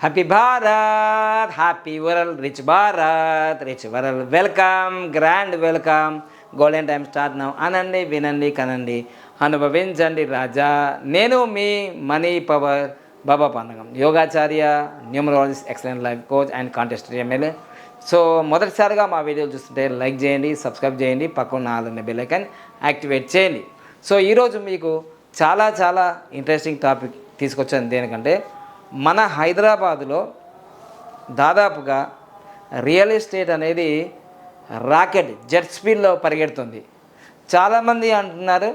Happy Bharat happy world rich Bharat rich world welcome grand welcome golden time start now అనండి వినండి కనండి అనుభవించండి రాజా నేను మీ మనీ పవర్ బాబా పండగం యోగాచార్య numerologist excellent life coach and contest MLA so మొదటిసారిగా మా వీడియోలు చూస్తుంటే లైక్ చేయండి సబ్స్క్రైబ్ చేయండి పక్కన నాలుగు బెల్లైకన్ యాక్టివేట్ చేయండి. సో ఈరోజు మీకు చాలా చాలా ఇంట్రెస్టింగ్ టాపిక్ తీసుకొచ్చాను. దేనికంటే మన హైదరాబాదులో దాదాపుగా రియల్ ఎస్టేట్ అనేది రాకెట్ జెట్ స్పీడ్లో పరిగెడుతుంది. చాలామంది అంటున్నారు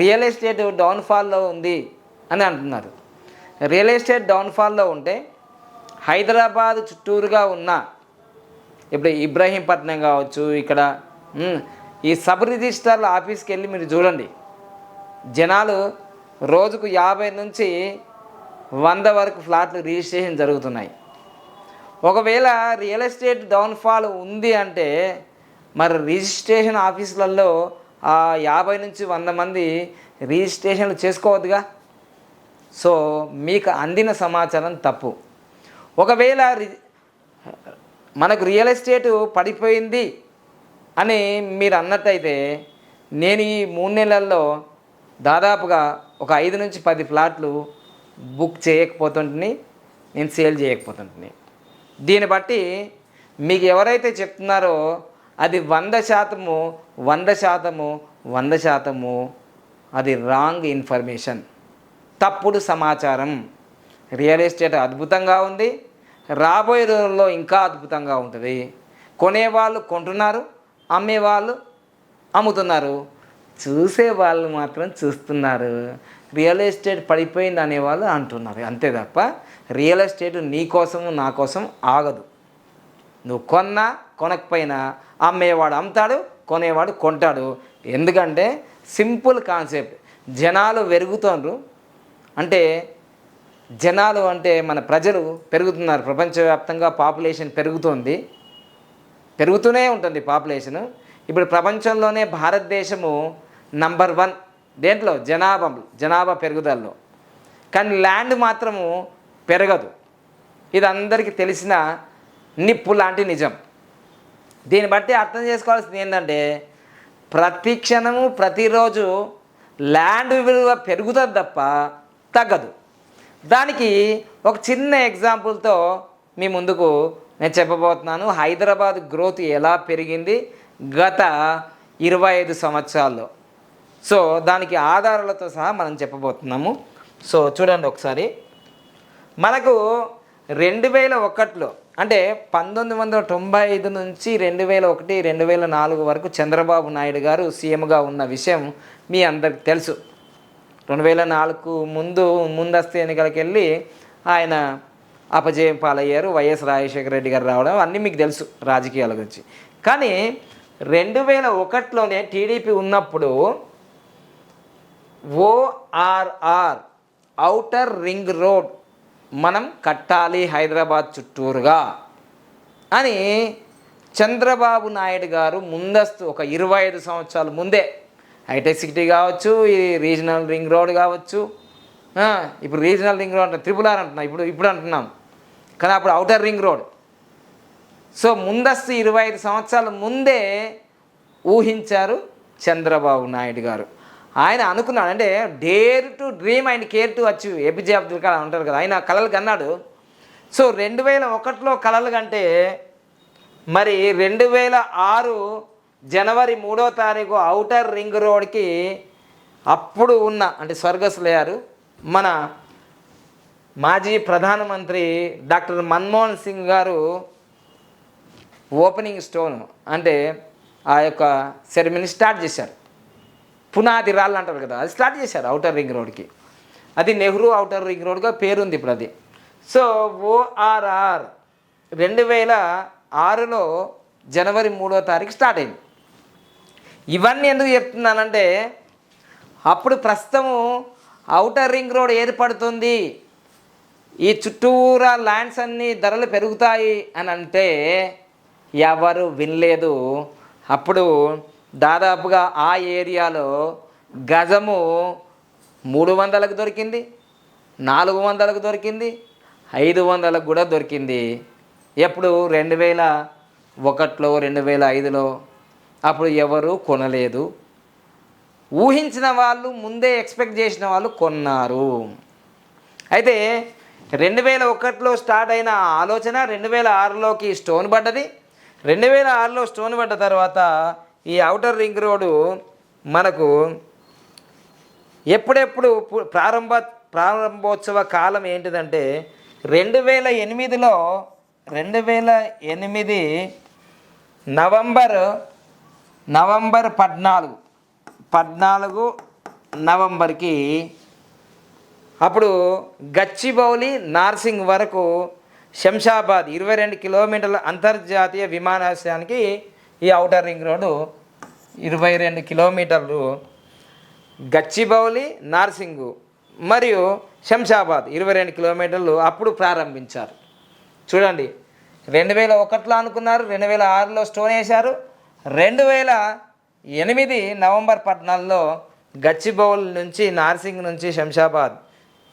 రియల్ ఎస్టేట్ డౌన్ఫాల్లో ఉంది అని అంటున్నారు. రియల్ ఎస్టేట్ డౌన్ఫాల్లో ఉంటే హైదరాబాద్ చుట్టూరుగా ఉన్న ఇప్పుడు ఇబ్రహీంపట్నం కావచ్చు ఇక్కడ ఈ సబ్ రిజిస్టర్ల ఆఫీస్కి వెళ్ళి మీరు చూడండి. జనాలు రోజుకు యాభై నుంచి వంద వరకు ఫ్లాట్లు రిజిస్ట్రేషన్ జరుగుతున్నాయి. ఒకవేళ రియల్ ఎస్టేట్ డౌన్ఫాల్ ఉంది అంటే మరి రిజిస్ట్రేషన్ ఆఫీసులలో ఆ యాభై నుంచి వంద మంది రిజిస్ట్రేషన్లు చేసుకోవద్దుగా? సో మీకు అందిన సమాచారం తప్పు. ఒకవేళ మనకు రియల్ ఎస్టేట్ పడిపోయింది అని మీరు అన్నట్టయితే నేను ఈ మూడు నెలల్లో దాదాపుగా ఒక ఐదు నుంచి పది ఫ్లాట్లు బుక్ చేయకపోతుంటుని నేను సేల్ చేయకపోతుంటుని. దీన్ని బట్టి మీకు ఎవరైతే చెప్తున్నారో అది వంద శాతము వంద శాతము వంద శాతము అది రాంగ్ ఇన్ఫర్మేషన్. తప్పుడు సమాచారం. రియల్ ఎస్టేట్ అద్భుతంగా ఉంది. రాబోయే రోజుల్లో ఇంకా అద్భుతంగా ఉంటుంది. కొనేవాళ్ళు కొంటున్నారు అమ్మేవాళ్ళు అమ్ముతున్నారు. చూసే వాళ్ళు మాత్రం చూస్తున్నారు. రియల్ ఎస్టేట్ పడిపోయింది అనేవాళ్ళు అంటున్నారు. అంతే తప్ప రియల్ ఎస్టేట్ నీ కోసం నా కోసం ఆగదు. నువ్వు కొన్నా కొనకపోయినా అమ్మేవాడు అమ్ముతాడు కొనేవాడు కొంటాడు. ఎందుకంటే సింపుల్ కాన్సెప్ట్. జనాలు పెరుగుతున్నారు అంటే జనాలు అంటే మన ప్రజలు పెరుగుతున్నారు. ప్రపంచవ్యాప్తంగా పాపులేషన్ పెరుగుతుంది. పెరుగుతూనే ఉంటుంది పాపులేషన్. ఇప్పుడు ప్రపంచంలోనే భారతదేశము నంబర్ వన్. దేంట్లో? జనాభా జనాభా పెరుగుదలలో. కానీ ల్యాండ్ మాత్రము పెరగదు. ఇది అందరికీ తెలిసిన నిప్పు లాంటి నిజం. దీన్ని బట్టి అర్థం చేసుకోవాల్సింది ఏంటంటే ప్రతి క్షణము ప్రతిరోజు ల్యాండ్ విలువ పెరుగుతుంది తప్ప తగ్గదు. దానికి ఒక చిన్న ఎగ్జాంపుల్తో మీ ముందుకు నేను చెప్పబోతున్నాను. హైదరాబాద్ గ్రోత్ ఎలా పెరిగింది? గత ఇరవై ఐదు సంవత్సరాల్లో. సో దానికి ఆధారాలతో సహా మనం చెప్పబోతున్నాము. సో చూడండి ఒకసారి. మనకు రెండు వేల ఒకటిలో అంటే పంతొమ్మిది వందల తొంభై ఐదు నుంచి రెండు వేల ఒకటి రెండు వేల నాలుగు వరకు చంద్రబాబు నాయుడు గారు సీఎంగా ఉన్న విషయం మీ అందరికి తెలుసు. రెండు వేల నాలుగు ముందు ముందస్తు ఎన్నికలకు వెళ్ళి ఆయన అపజయం పాలయ్యారు వైఎస్ రాజశేఖర రెడ్డి గారు రావడం అన్నీ మీకు తెలుసు రాజకీయాల గురించి. కానీ రెండు వేల ఒకటిలోనే టీడీపీ ఉన్నప్పుడు ఓఆర్ఆర్ ఔటర్ రింగ్ రోడ్ మనం కట్టాలి హైదరాబాద్ చుట్టూరుగా అని చంద్రబాబు నాయుడు గారు ముందస్తు ఒక ఇరవై ఐదు సంవత్సరాల ముందే హైటెక్ సిటీ కావచ్చు ఈ రీజనల్ రింగ్ రోడ్ కావచ్చు ఇప్పుడు రీజనల్ రింగ్ రోడ్ అంటే త్రిపుల్ ఆర్ అంటున్నాం ఇప్పుడు ఇప్పుడు అంటున్నాం. కానీ అప్పుడు ఔటర్ రింగ్ రోడ్. సో ముందస్తు ఇరవై ఐదు సంవత్సరాల ముందే ఊహించారు చంద్రబాబు నాయుడు గారు. ఆయన అనుకున్నాడు అంటే dare to dream and care to achieve APJ Abdul Kalam అంటారు కదా ఆయన కలలు కన్నాడు. సో రెండు వేల ఒకటిలో కలలు కంటే మరి రెండు వేల ఆరు జనవరి మూడో తారీఖు అవుటర్ రింగ్ రోడ్కి అప్పుడు ఉన్న అంటే స్వర్గస్లయ్యారు మన మాజీ ప్రధానమంత్రి డాక్టర్ మన్మోహన్ సింగ్ గారు ఓపెనింగ్ స్టోన్ అంటే ఆ యొక్క సెరమనీ స్టార్ట్ చేశారు. పునాది రాళ్ళు అంటారు కదా అది స్టార్ట్ చేశారు అవుటర్ రింగ్ రోడ్కి అది నెహ్రూ అవుటర్ రింగ్ రోడ్గా పేరుంది ఇప్పుడు అది. సో ఓఆర్ఆర్ రెండు వేల ఆరులో జనవరి మూడో తారీఖు స్టార్ట్ అయింది. ఇవన్నీ ఎందుకు చెప్తున్నానంటే అప్పుడు ప్రస్తుతము అవుటర్ రింగ్ రోడ్ ఏర్పడుతుంది. ఈ చుట్టూరా ల్యాండ్స్ అన్నీ ధరలు పెరుగుతాయి అని అంటే ఎవరు వినలేదు. అప్పుడు దాదాపుగా ఆ ఏరియాలో గజము మూడు వందలకు దొరికింది నాలుగు వందలకు దొరికింది ఐదు వందలకు కూడా దొరికింది. ఎప్పుడు రెండు వేల ఒకటిలో రెండు వేల ఐదులో? అప్పుడు ఎవరు కొనలేదు. ఊహించిన వాళ్ళు ముందే ఎక్స్పెక్ట్ చేసిన వాళ్ళు కొన్నారు. అయితే రెండు వేల ఒకటిలో స్టార్ట్ అయిన ఆలోచన రెండు వేల ఆరులోకి స్టోన్ పడ్డది. రెండు వేల ఆరులో స్టోన్ పడ్డ తర్వాత ఈ అవుటర్ రింగ్ రోడ్డు మనకు ఎప్పుడెప్పుడు ప్రారంభ ప్రారంభోత్సవ కాలం ఏంటిదంటే రెండు వేల ఎనిమిదిలో రెండు వేల ఎనిమిది నవంబర్ నవంబర్ పద్నాలుగు పద్నాలుగు నవంబర్కి అప్పుడు గచ్చిబౌలి నార్సింగ్ వరకు శంషాబాద్ ఇరవై రెండు కిలోమీటర్ల అంతర్జాతీయ విమానాశ్రయానికి ఈ ఔటర్ రింగ్ రోడ్డు ఇరవై రెండు కిలోమీటర్లు గచ్చిబౌలి నార్సింగు మరియు శంషాబాద్ ఇరవై రెండు కిలోమీటర్లు అప్పుడు ప్రారంభించారు. చూడండి రెండు వేల ఒకటిలో అనుకున్నారు రెండు వేల ఆరులో స్టోన్ వేశారు రెండు వేల ఎనిమిది నవంబర్ పద్నాలుగులో గచ్చిబౌల్ నుంచి నార్సింగ్ నుంచి శంషాబాద్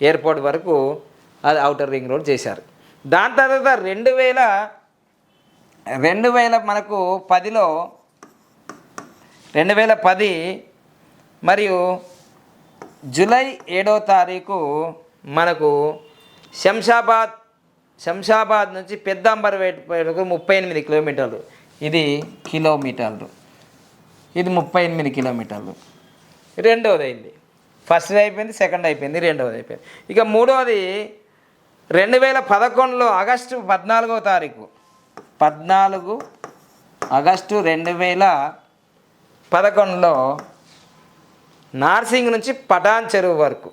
ఎయిర్పోర్ట్ వరకు అది అవుటర్ రింగ్ రోడ్ చేశారు. దాని తర్వాత రెండు వేల రెండు వేల మనకు పదిలో రెండు వేల పది మరియు జూలై ఏడో తారీఖు మనకు శంషాబాద్ శంషాబాద్ నుంచి పెద్దాంబర్పేట వరకు ముప్పై ఎనిమిది కిలోమీటర్లు. ఇది కిలోమీటర్లు. ఇది ముప్పై ఎనిమిది కిలోమీటర్లు. రెండవది అయింది ఫస్ట్ అయిపోయింది సెకండ్ అయిపోయింది రెండవది అయిపోయింది. ఇక మూడవది రెండు వేల పదకొండులో ఆగస్టు పద్నాలుగో తారీఖు. పద్నాలుగు ఆగస్టు రెండు వేల పదకొండులో నార్సింగ్ నుంచి పటాన్ చెరువు వరకు.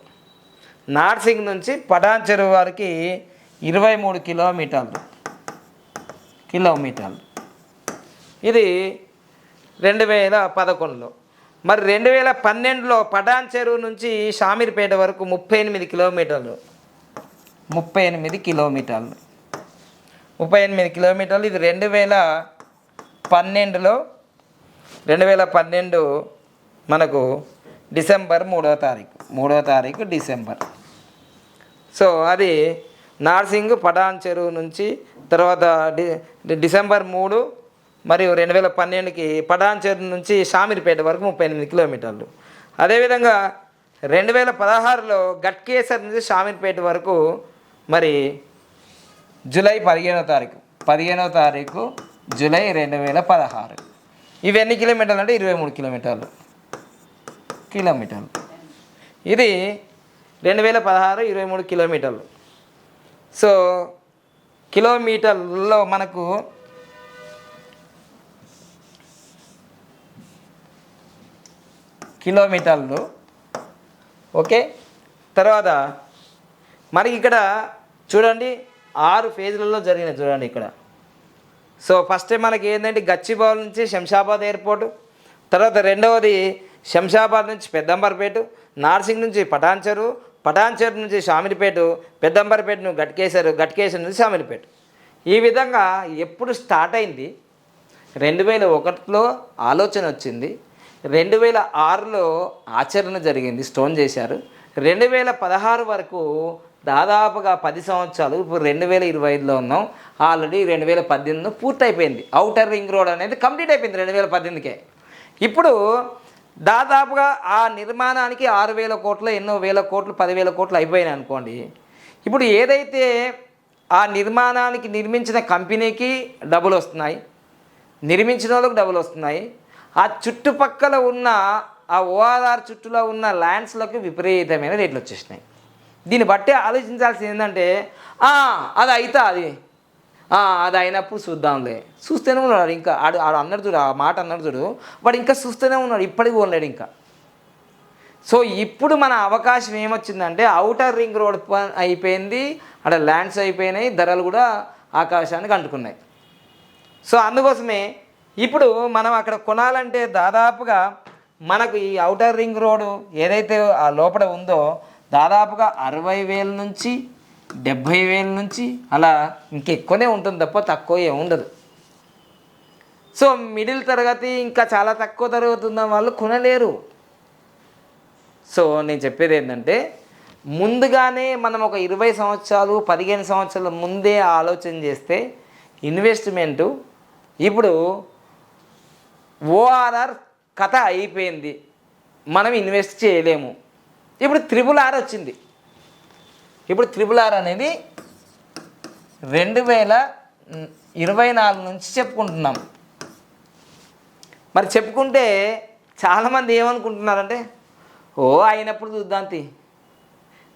నార్సింగ్ నుంచి పటాన్ చెరువు వరకు ఇరవై మూడు కిలోమీటర్లు. కిలోమీటర్లు. ఇది రెండు వేల పదకొండులో. మరి రెండు వేల పన్నెండులో పటాన్ చెరువు నుంచి షామీర్పేట వరకు ముప్పై ఎనిమిది కిలోమీటర్లు. ముప్పై ఎనిమిది కిలోమీటర్లు. ముప్పై ఎనిమిది కిలోమీటర్లు. ఇది రెండు వేల పన్నెండులో రెండు వేల పన్నెండు మనకు డిసెంబర్ మూడవ తారీఖు మూడవ తారీఖు డిసెంబర్. సో అది నార్సింగ్ పటాన్ చెరువు నుంచి తర్వాత డి డిసెంబర్ మూడు మరియు రెండు వేల పన్నెండుకి పటాన్ చెరువు నుంచి షామీర్పేట వరకు ముప్పై ఎనిమిది కిలోమీటర్లు. అదేవిధంగా రెండు వేల పదహారులో గట్కేసర్ నుంచి షామీర్పేట వరకు మరి జూలై పదిహేనో తారీఖు. పదిహేనో తారీఖు జూలై రెండు వేల పదహారు. ఇవి ఎన్ని కిలోమీటర్లు అంటే ఇరవై మూడు కిలోమీటర్లు. కిలోమీటర్లు. ఇది రెండు వేల పదహారు ఇరవై మూడు కిలోమీటర్లు. సో కిలోమీటర్లో మనకు కిలోమీటర్లు. ఓకే? తర్వాత మనకి ఇక్కడ చూడండి ఆరు ఫేజ్లలో జరిగిన చూడండి ఇక్కడ. సో ఫస్ట్ మనకి ఏంటంటే గచ్చిబౌల్ నుంచి శంషాబాద్ ఎయిర్పోర్టు తర్వాత రెండవది శంషాబాద్ నుంచి పెద్దంబర్పేట నార్సింగ్ నుంచి పటాన్చెరు పటాన్చెరు నుంచి షామిలిపేట పెద్దంబర్పేట గట్కేశారు గట్కేశ్వర నుంచి షామిలిపేట. ఈ విధంగా ఎప్పుడు స్టార్ట్ అయింది? రెండు వేల ఒకటిలో ఆలోచన వచ్చింది. రెండు వేల ఆరులో ఆచరణ జరిగింది స్టోన్ చేశారు. రెండు వేల పదహారు వరకు దాదాపుగా పది సంవత్సరాలు ఇప్పుడు రెండు వేల ఇరవై ఐదులో ఉన్నాం. ఆల్రెడీ రెండు వేల పద్దెనిమిదిలో పూర్తయిపోయింది. అవుటర్ రింగ్ రోడ్ అనేది కంప్లీట్ అయిపోయింది రెండు వేల పద్దెనిమిదికే. ఇప్పుడు దాదాపుగా ఆ నిర్మాణానికి ఆరు వేల కోట్లు ఎన్నో వేల కోట్లు పదివేల కోట్లు అయిపోయినాయి అనుకోండి. ఇప్పుడు ఏదైతే ఆ నిర్మాణానికి నిర్మించిన కంపెనీకి డబ్బులు వస్తున్నాయి నిర్మించిన వాళ్ళకి డబ్బులు వస్తున్నాయి ఆ చుట్టుపక్కల ఉన్న ఆ ఓఆర్ఆర్ చుట్టూలో ఉన్న ల్యాండ్స్లకు విపరీతమైన రేట్లు వచ్చేసినాయి. దీన్ని బట్టి ఆలోచించాల్సింది ఏంటంటే అది అయితా అది. అది అయినప్పుడు చూద్దాంలే. చూస్తూనే ఉన్నాడు ఇంకా. ఆడు ఆడు అన్నాడు చూడు ఆ మాట అన్నాడు చూడు. వాడు ఇంకా చూస్తూనే ఉన్నాడు ఇప్పటికి పోలేడు ఇంకా. సో ఇప్పుడు మన అవకాశం ఏమొచ్చిందంటే అవుటర్ రింగ్ రోడ్ ప- అయిపోయింది అక్కడ ల్యాండ్స్ అయిపోయినాయి ధరలు కూడా ఆకాశానికి అంటుకున్నాయి. సో అందుకోసమే ఇప్పుడు మనం అక్కడ కొనాలంటే దాదాపుగా మనకు ఈ అవుటర్ రింగ్ రోడ్డు ఏదైతే ఆ లోపల ఉందో దాదాపుగా అరవై వేల నుంచి డెబ్భై వేల నుంచి అలా ఇంకెక్కువనే ఉంటుంది తప్ప తక్కువ ఏముండదు ఉండదు. సో మిడిల్ తరగతి ఇంకా చాలా తక్కువ తరగతి ఉన్న వాళ్ళు కొనలేరు. సో నేను చెప్పేది ఏంటంటే ముందుగానే మనం ఒక ఇరవై సంవత్సరాలు పదిహేను సంవత్సరాల ముందే ఆలోచన చేస్తే ఇన్వెస్ట్మెంటు ఇప్పుడు ఓఆర్ఆర్ కథ అయిపోయింది. మనం ఇన్వెస్ట్ చేయలేము. ఇప్పుడు త్రిబుల్ ఆర్ వచ్చింది. ఇప్పుడు త్రిబుల్ ఆర్ అనేది రెండు వేల ఇరవై నాలుగు నుంచి చెప్పుకుంటున్నాం. మరి చెప్పుకుంటే చాలామంది ఏమనుకుంటున్నారంటే ఓ అయినప్పుడు చూద్దాంతి.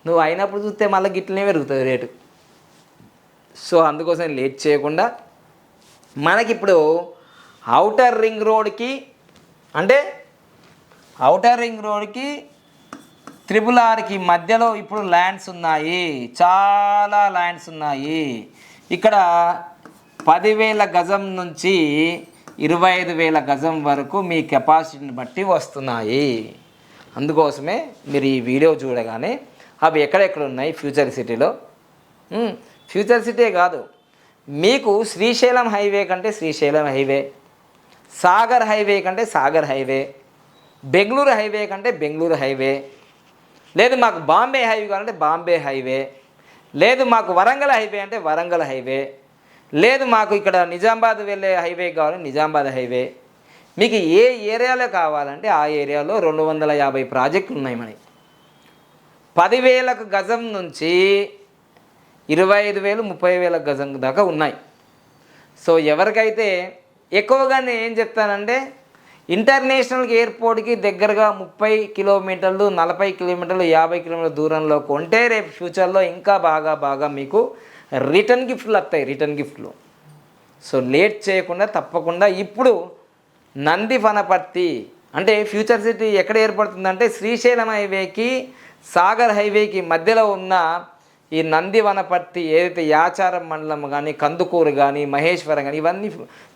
నువ్వు అయినప్పుడు చూస్తే మళ్ళీ గిట్లనే పెరుగుతుంది రేటు. సో అందుకోసం లేట్ చేయకుండా మనకిప్పుడు అవుటర్ రింగ్ రోడ్కి అంటే అవుటర్ రింగ్ రోడ్కి త్రిపుల్ ఆర్కి మధ్యలో ఇప్పుడు ల్యాండ్స్ ఉన్నాయి. చాలా ల్యాండ్స్ ఉన్నాయి. ఇక్కడ పదివేల గజం నుంచి ఇరవై ఐదు వేల గజం వరకు మీ కెపాసిటీని బట్టి వస్తున్నాయి. అందుకోసమే మీరు ఈ వీడియో చూడగానే అవి ఎక్కడెక్కడ ఉన్నాయి ఫ్యూచర్ సిటీలో? ఫ్యూచర్ సిటీ కాదు. మీకు శ్రీశైలం హైవే కంటే శ్రీశైలం హైవే సాగర్ హైవే కంటే సాగర్ హైవే బెంగళూరు హైవే కంటే బెంగళూరు హైవే లేదు మాకు బాంబే హైవే కావాలంటే బాంబే హైవే. లేదు మాకు వరంగల్ హైవే అంటే వరంగల్ హైవే. లేదు మాకు ఇక్కడ నిజామాబాద్ వెళ్ళే హైవే కావాలంటే నిజామాబాద్ హైవే. మీకు ఏ ఏరియాలో కావాలంటే ఆ ఏరియాలో రెండు వందల యాభై ప్రాజెక్టులు ఉన్నాయి మనకి పదివేలకు గజం నుంచి ఇరవై ఐదు వేలు ముప్పై వేల గజం దాకా ఉన్నాయి. సో ఎవరికైతే ఎక్కువగా నేను ఏం చెప్తానంటే ఇంటర్నేషనల్ ఎయిర్పోర్ట్కి దగ్గరగా ముప్పై కిలోమీటర్లు నలభై కిలోమీటర్లు యాభై కిలోమీటర్ల దూరంలో కొంటే రేపు ఫ్యూచర్లో ఇంకా బాగా బాగా మీకు రిటర్న్ గిఫ్ట్లు వస్తాయి రిటర్న్ గిఫ్ట్లు. సో లేట్ చేయకుండా తప్పకుండా ఇప్పుడు నంది వనపర్తి అంటే ఫ్యూచర్ సిటీ ఎక్కడ ఏర్పడుతుందంటే శ్రీశైలం హైవేకి సాగర్ హైవేకి మధ్యలో ఉన్న ఈ నంది వనపర్తి ఏదైతే యాచారం మండలం కానీ కందుకూరు కానీ మహేశ్వరం కానీ ఇవన్నీ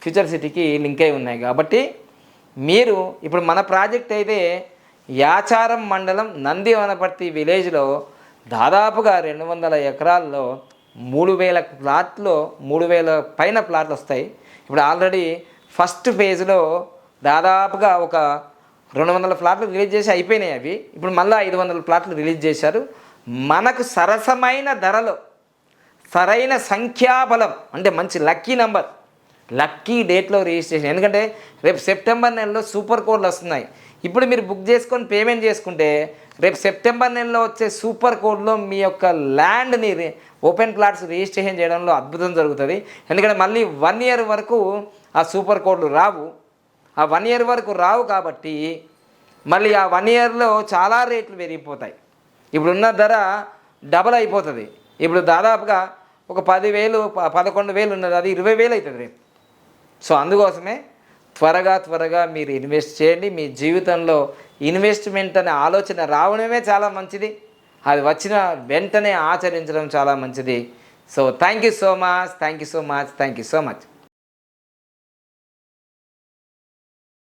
ఫ్యూచర్ సిటీకి లింక్ అయి ఉన్నాయి. కాబట్టి మీరు ఇప్పుడు మన ప్రాజెక్ట్ అయితే యాచారం మండలం నంది వనపర్తి విలేజ్లో దాదాపుగా రెండు వందల ఎకరాల్లో మూడు వేల ప్లాట్లు మూడు వేల పైన ప్లాట్లు వస్తాయి. ఇప్పుడు ఆల్రెడీ ఫస్ట్ ఫేజ్లో దాదాపుగా ఒక రెండు వందల ప్లాట్లు రిలీజ్ చేసి అయిపోయినాయి అవి. ఇప్పుడు మళ్ళీ ఐదు వందల ప్లాట్లు రిలీజ్ చేశారు. మనకు సరసమైన ధరలో సరైన సంఖ్యాబలం అంటే మంచి లక్కీ నెంబర్ లక్కీ డేట్లో రిజిస్ట్రేషన్. ఎందుకంటే రేపు సెప్టెంబర్ నెలలో సూపర్ కోడ్లు వస్తున్నాయి. ఇప్పుడు మీరు బుక్ చేసుకొని పేమెంట్ చేసుకుంటే రేపు సెప్టెంబర్ నెలలో వచ్చే సూపర్ కోడ్లో మీ యొక్క ల్యాండ్ని ఓపెన్ ప్లాట్స్ రిజిస్ట్రేషన్ చేయడంలో అద్భుతం జరుగుతుంది. ఎందుకంటే మళ్ళీ వన్ ఇయర్ వరకు ఆ సూపర్ కోడ్లు రావు. ఆ వన్ ఇయర్ వరకు రావు కాబట్టి మళ్ళీ ఆ వన్ ఇయర్లో చాలా రేట్లు పెరిగిపోతాయి. ఇప్పుడున్న ధర డబల్ అయిపోతుంది. ఇప్పుడు దాదాపుగా ఒక పదివేలు ప- పదకొండు వేలు ఉన్నది. అది ఇరవై వేలు అవుతుంది రేపు. సో అందుకోసమే త్వరగా త్వరగా మీరు ఇన్వెస్ట్ చేయండి. మీ జీవితంలో ఇన్వెస్ట్మెంట్ అనే ఆలోచన రావడమే చాలా మంచిది. అది వచ్చిన వెంటనే ఆచరించడం చాలా మంచిది. So thank you so much. Thank you so much. Thank you so much.